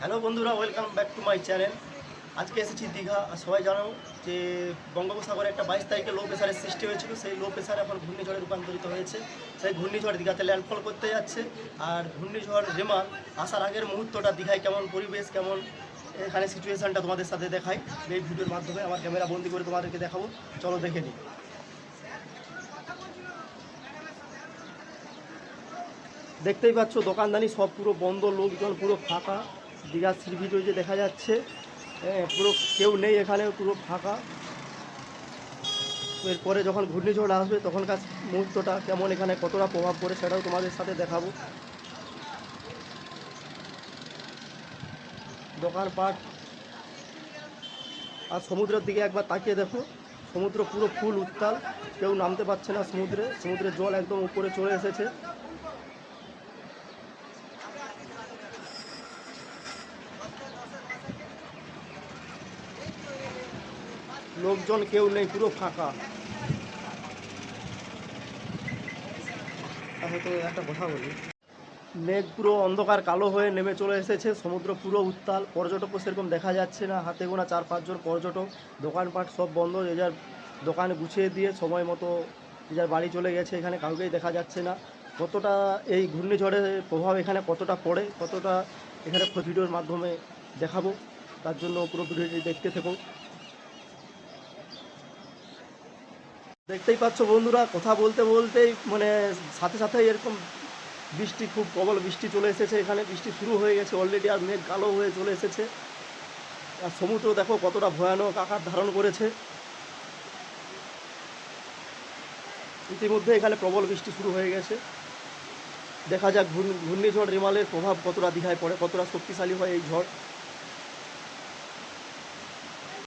Hello বন্ধুরা welcome back to my channel আজকে এসেছি দীঘা, আর সবাই জানো যে বঙ্গোপসাগরে একটা বাইশ তারিখে লো প্রেশারের সৃষ্টি হয়েছিল। সেই লো প্রেশার এখন ঘূর্ণিঝড়ে রূপান্তরিত হয়েছে। সেই ঘূর্ণিঝড় দীঘাতে ল্যান্ডফল করতে যাচ্ছে। আর ঘূর্ণিঝড় রেমাল আসার আগের মুহূর্তটা দীঘায় কেমন পরিবেশ, কেমন এখানে সিচুয়েশানটা তোমাদের সাথে দেখাই। এই ভিডিওর মাধ্যমে আমার ক্যামেরা বন্দি করে তোমাদেরকে দেখাবো। চলো দেখে নিই। দেখতেই পাচ্ছ, দোকানদানি সব পুরো বন্ধ, লোকজন পুরো ফাঁকা। দীঘার সি ভিডিও যে দেখা যাচ্ছে হ্যাঁ, পুরো কেউ নেই এখানে পুরো ফাঁকা। এরপরে যখন ঘূর্ণিঝড় আসবে তখনকার মুহূর্তটা কেমন এখানে কতটা প্রভাব পড়ে সেটাও তোমাদের সাথে দেখাবো। দোকানপাট আর সমুদ্রের দিকে একবার তাকিয়ে দেখো। সমুদ্র পুরো ফুল উত্তাল কেউ নামতে পারছে না সমুদ্রে। সমুদ্রের জল একদম উপরে চলে এসেছে। লোকজন কেউ নেই, পুরো ফাঁকা। একটা কথা বলি। মেঘ পুরো অন্ধকার, কালো হয়ে নেমে চলে এসেছে। সমুদ্র পুরো উত্তাল। পর্যটকও সেরকম দেখা যাচ্ছে না। হাতে গোনা চার পাঁচজন পর্যটক। দোকানপাট সব বন্ধ। যে যার দোকান গুছিয়ে দিয়ে সময় মতো যে যার বাড়ি চলে গেছে, এখানে কাউকেই দেখা যাচ্ছে না। কতটা এই ঘূর্ণিঝড়ের প্রভাব এখানে কতটা পড়ে, কতটা এখানে ভিডিওর মাধ্যমে দেখাবো? তার জন্য পুরো ভিডিওটি দেখতে থেকো দেখতেই পাচ্ছ বন্ধুরা, কথা বলতে বলতেই মানে সাথে সাথে এরকম বৃষ্টি, খুব প্রবল বৃষ্টি চলে এসেছে এখানে। বৃষ্টি শুরু হয়ে গেছে অলরেডি আর মেঘ কালো হয়ে চলে এসেছে। আর সমুদ্র দেখো কতটা ভয়ানক আকার ধারণ করেছে। ইতিমধ্যে এখানে প্রবল বৃষ্টি শুরু হয়ে গেছে। দেখা যাক ঘূর্ণিঝড় রিমালের প্রভাব কতটা দীঘায় পড়ে, কতটা শক্তিশালী হয় এই ঝড়।